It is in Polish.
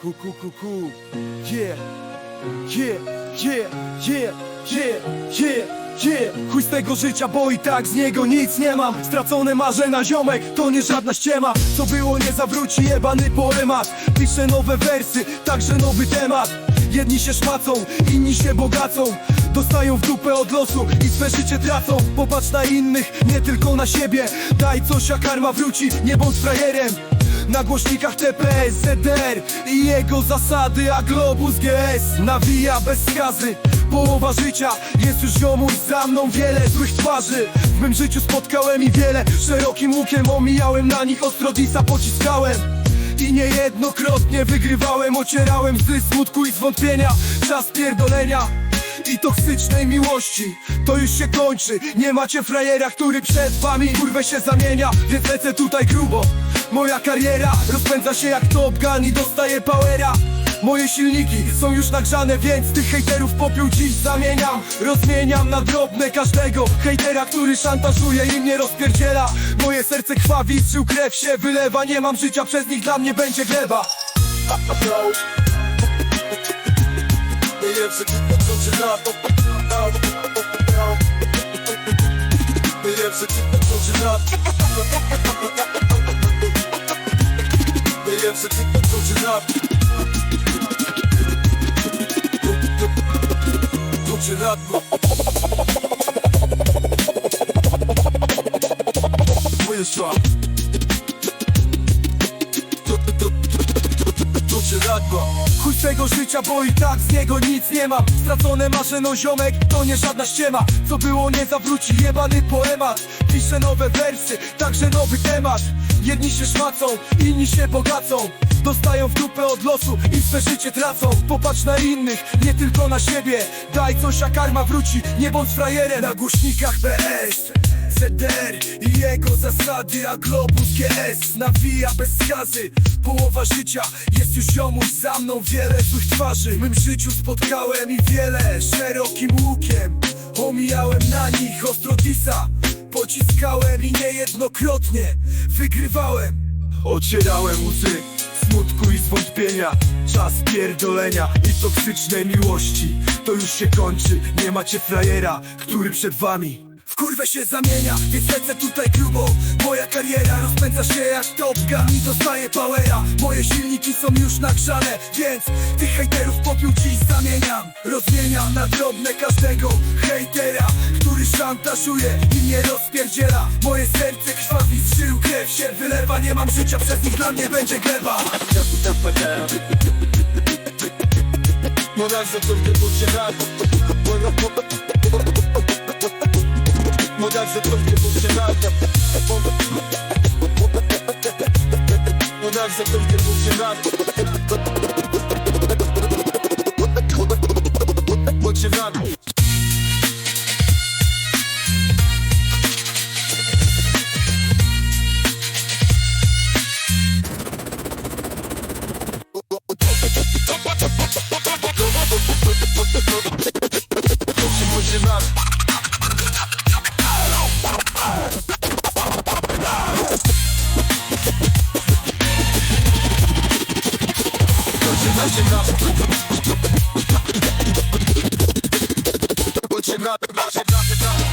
Ku, ku, ku, ku. Yeah, yeah, yeah, yeah, yeah, yeah, yeah. Chuj z tego życia, bo i tak z niego nic nie mam. Stracone marzenia, ziomek, to nie żadna ściema. Co było nie zawróci, jebany poemat. Piszę nowe wersy, także nowy temat. Jedni się szmacą, inni się bogacą. Dostają w dupę od losu i swe życie tracą. Popatrz na innych, nie tylko na siebie. Daj coś, a karma wróci, nie bądź frajerem na głośnikach TPS, ZDR i jego zasady, a Globus GS nawija bez skazy. Połowa życia, jest już ziomuś za mną wiele złych twarzy. W mym życiu spotkałem i wiele, szerokim łukiem omijałem na nich ostro disa pociskałem. I niejednokrotnie wygrywałem, ocierałem łzy smutku i zwątpienia. Czas pierdolenia i toksycznej miłości. To już się kończy, nie macie frajera, który przed wami kurwę się zamienia. Więc lecę tutaj grubo. Moja kariera rozpędza się jak Top Gun i dostaje powera. Moje silniki są już nagrzane, więc tych hejterów popiół dziś zamieniam. Rozmieniam na drobne każdego hejtera, który szantażuje i mnie rozpierdziela. Moje serce krwawi, z żył krew się wylewa. Nie mam życia, przez nich dla mnie będzie gleba Najlepsze kurwa co się na to Najlepsze kurwa co się na to Chuj z tego życia, bo i tak z niego nic nie mam Stracone marzeno ziomek, to nie żadna ściema. Co było nie zawróci, jebany poemat. Piszę nowe wersy, także nowy temat. Jedni się szmacą, inni się bogacą. Dostają w dupę od losu i swe życie tracą. Popatrz na innych, nie tylko na siebie. Daj coś, a karma wróci, nie bądź frajerem. Na głośnikach BS ZDR i jego zasady, a Globus GS nawija bez skazy Połowa życia, jest już ziomuś za mną wiele złych twarzy. W mym życiu spotkałem i wiele szerokim łukiem. Omijałem na nich ostro disa. Pociskałem i niejednokrotnie wygrywałem. Ocierałem łzy smutku i zwątpienia. Czas pierdolenia i toksycznej miłości. To już się kończy, nie macie frajera, który przed wami kurwę się zamienia, więc lecę tutaj grubo. Moja kariera rozpędza się jak Top Gun i dostaje powera. Moje silniki są już nagrzane, więc tych hejterów popiół dziś zamieniam. Rozmieniam na drobne każdego hejtera Który szantażuje i mnie rozpierdziela. Moje serce krwawi z żył, krew się wylewa. Nie mam życia, przez nich dla mnie będzie gleba. No raz za to tylko się na No raz za to tylko się Put your up, put your up, put your up.